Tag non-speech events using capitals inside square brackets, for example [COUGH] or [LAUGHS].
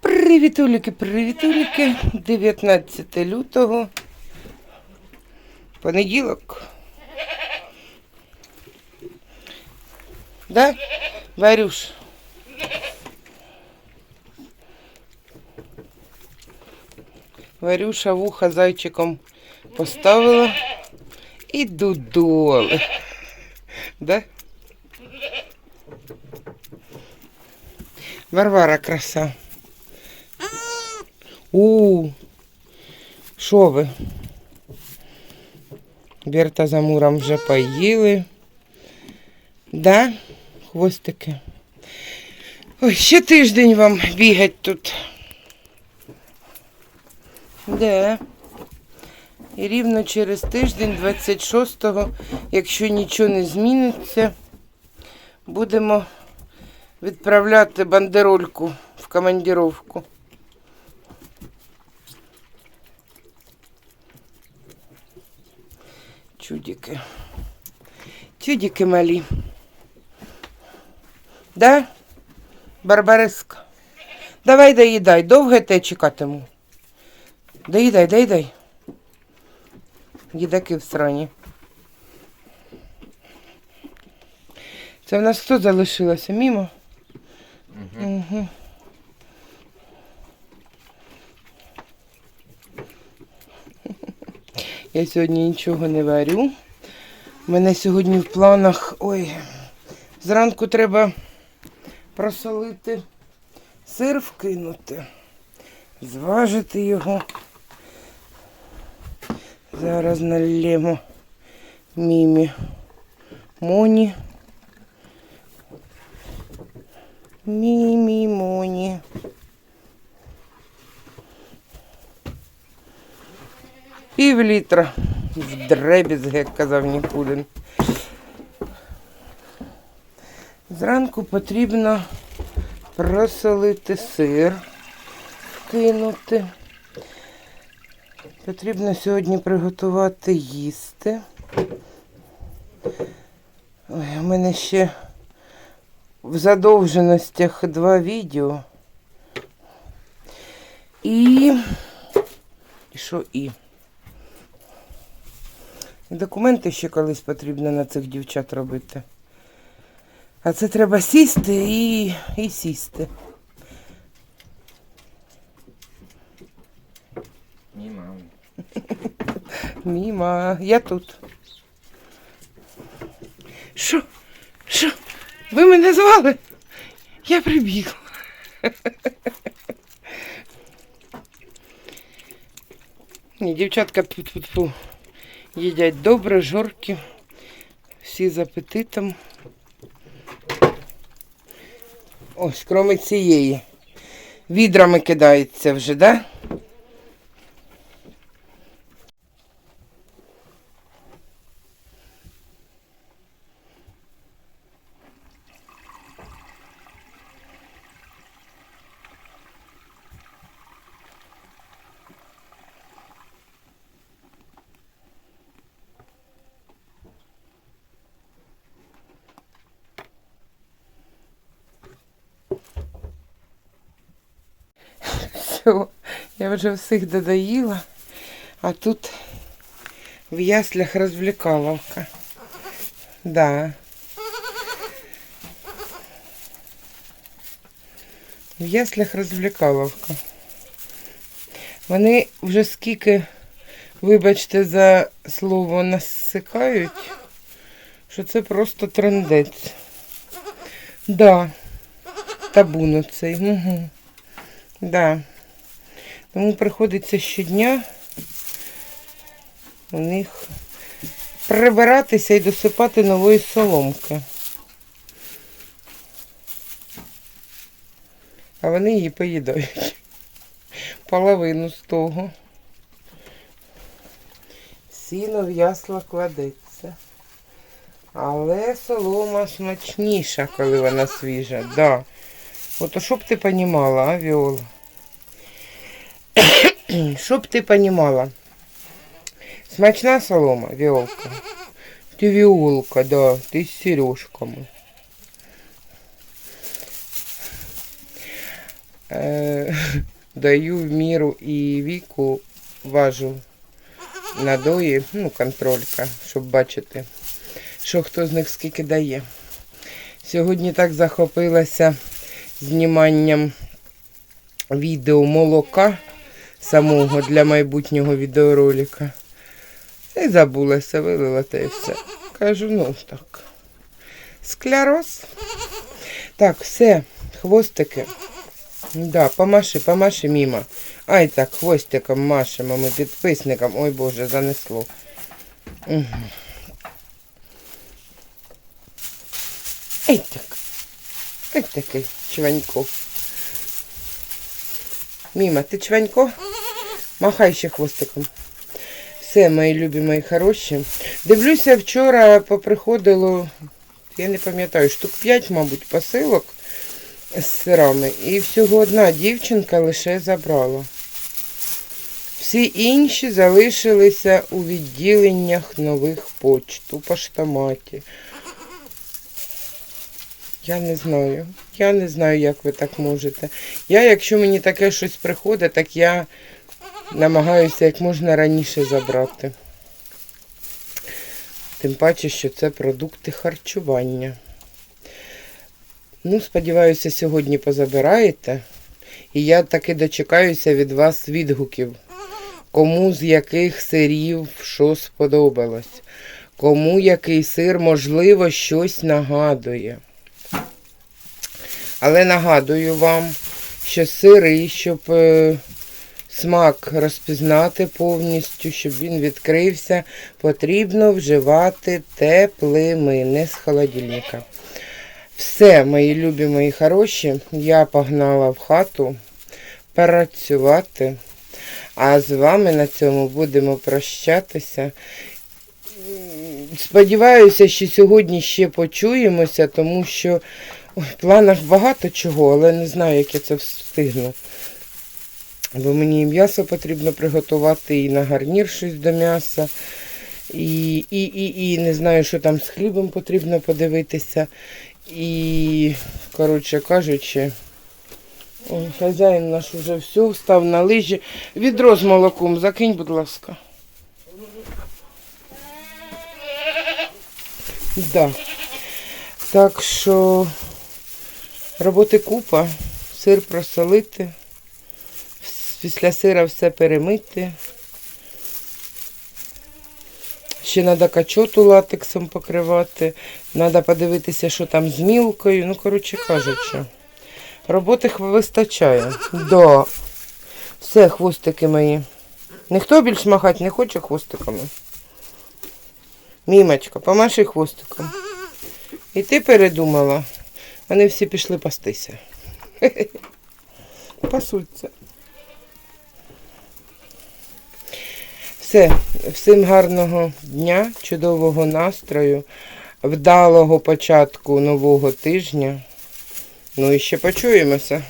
Привітуліки, привітуліки. 19 лютого. Понеділок. Да? Варюш. Варюша вуха зайчиком поставила і додоли. Да? Варвара краса. У, що ви? Берта за муром вже поїли. Да? Хвостики. Ой, ще тиждень вам бігать тут. Да. І рівно через тиждень, 26-го, якщо нічого не зміниться, будемо відправляти бандерольку в командировку. Чудики. Чудики малі. Да? Барбариска. Давай доїдай. Довго тебе чекатиму. Доїдай, доїдай. Їдаки в срані. Це в нас хто залишилося? Мімо? Угу. [LAUGHS] Я сьогодні нічого не варю. У мене сьогодні в планах. Ой, зранку треба просолити сир вкинути, зважити його. Зараз налємо мімі моні. Мімі моні. Пів літра. В дребізг, як казав Нікулін. Зранку потрібно просолити сир, кинути. Потрібно сьогодні приготувати їсти. Ой, у мене ще в задовженостях два відео. І. І що і? Документи ще колись потрібно на цих дівчат робити. А це треба сісти і, і сісти. Ні, мам. Міма, я тут. Що? Що? Ви мене звали? Я прибігла. Ні, дівчатка тьфу-тьфу-тьфу, їдять добре, жорки, всі з апетитом. Ось, кроме цієї. Відрами кидається вже, да? Все, я вже всіх додоїла, а тут в яслях розвлекаловка. Да. В яслях розвлекаловка. Вони вже скільки, вибачте, за слово насикають, що це просто трендець. Да. Табун оцей. Угу. Да. Тому приходиться щодня у них прибиратися і досипати нової соломки. А вони її поїдають. Половину з того. Сіно в ясла кладеться. Але солома смачніша, коли вона свіжа. Да. Ото щоб ти понімала, а, Віола? Щоб ти понімала. Смачна солома, віолка. Ти віолка, да, ти з сережками. Е, [LAUGHS] даю в міру і віку важу надої, ну, контролька, щоб бачити, що хто з них скільки дає. Сьогодні так захопилася зніманням відео молока самого для майбутнього відеоролика. І забулася, вилила та і все. Кажу, ну так. Скляроз. Так, все, хвостики. Да, помаши, помаши мимо. Ай так, хвостиком машемо ми підписникам. Ой Боже, занесло. Угу. Ай так. Ай такий чванько. Міма, ти чванько? Махай ще хвостиком. Все, мої любі, мої хороші. Дивлюся, вчора поприходило, я не пам'ятаю, штук 5, мабуть, посилок з сирами. І всього одна дівчинка лише забрала. Всі інші залишилися у відділеннях нових почт, у поштоматі. Я не знаю. Я не знаю, як ви так можете. Я, якщо мені таке щось приходить, так я намагаюся як можна раніше забрати. Тим паче, що це продукти харчування. Ну, сподіваюся, сьогодні позабираєте. І я таки дочекаюся від вас відгуків. Кому з яких сирів що сподобалось. Кому який сир, можливо, щось нагадує. Але нагадую вам, що сири, щоб е, смак розпізнати повністю, щоб він відкрився, потрібно вживати теплими, не з холодильника. Все, мої любі, мої хороші, я погнала в хату працювати. А з вами на цьому будемо прощатися. Сподіваюся, що сьогодні ще почуємося, тому що в планах багато чого, але не знаю, як я це встигну. Бо мені і м'ясо потрібно приготувати, і на гарнір щось до м'яса. І, і, і, і не знаю, що там з хлібом потрібно подивитися. І, коротше кажучи, хазяїн наш уже все, встав на лижі. Відро з молоком закинь, будь ласка. Да. Так що роботи купа, сир просолити, після сира все перемити. Ще треба качоту латексом покривати. Треба подивитися, що там з мілкою. Ну, коротше кажучи, роботи вистачає. Да. Все, хвостики мої. Ніхто більш махати не хоче хвостиками. Мімочка, помаши хвостиком. І ти передумала. Вони всі пішли пастися. [LAUGHS] Пасуться. Все, всім гарного дня, чудового настрою, вдалого початку нового тижня. Ну і ще почуємося.